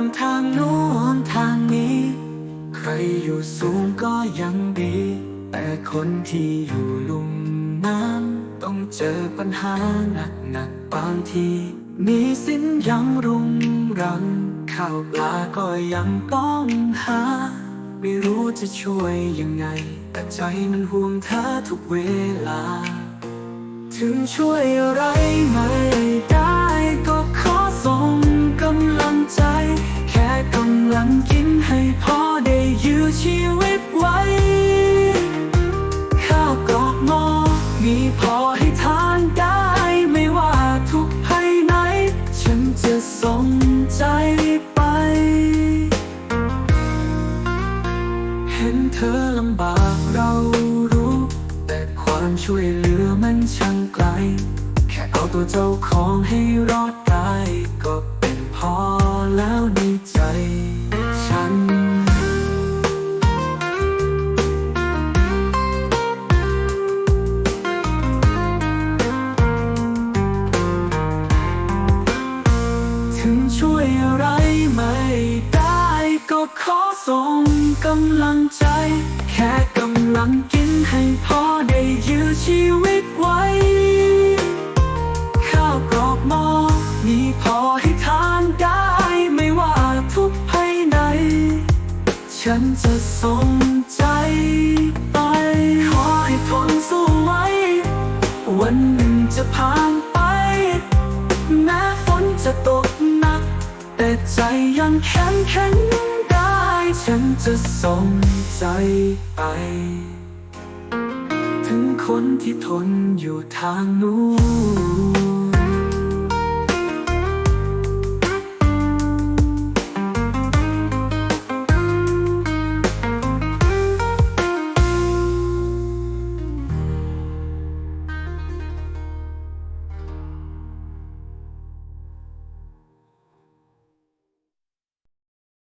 งทางโน้นทางนี้ ใครอยู่สูงก็ยังดี แต่คนที่อยู่ลุ่มน้ำต้องเจอปัญหาหนักหนักบางทีหนี้สินยังรุงรัง ข้าวปลาก็ยังต้องหา ไม่รู้จะช่วยยังไง แต่ใจมันห่วงเธอทุกเวลา ถึงช่วยอะไรไม่ มีพอให้ทานได้ไม่ว่าทุกภัยไหน ฉันจะส่งใจไป เห็นเธอลำบากเรารู้ แต่ความช่วยเหลือมันช่างไกล แค่เอาตัวเจ้าของให้รอด ส่งกำลังใจ แค่กำลังกินให้พอได้ยื้อชีวิตไว้ ข้าวกรอกหม้อมีพอให้ทานได้ไม่ว่าทุกภัยไหน ฉันจะส่งใจไป ขอให้ทนสู้ไว้ วันหนึ่งจะผ่านไป แม้ฝนจะตกหนัก แต่ใจยังแข็งแข็ง ฉันจะส่งใจไป ถึงคนที่ทนอยู่ทางนู้น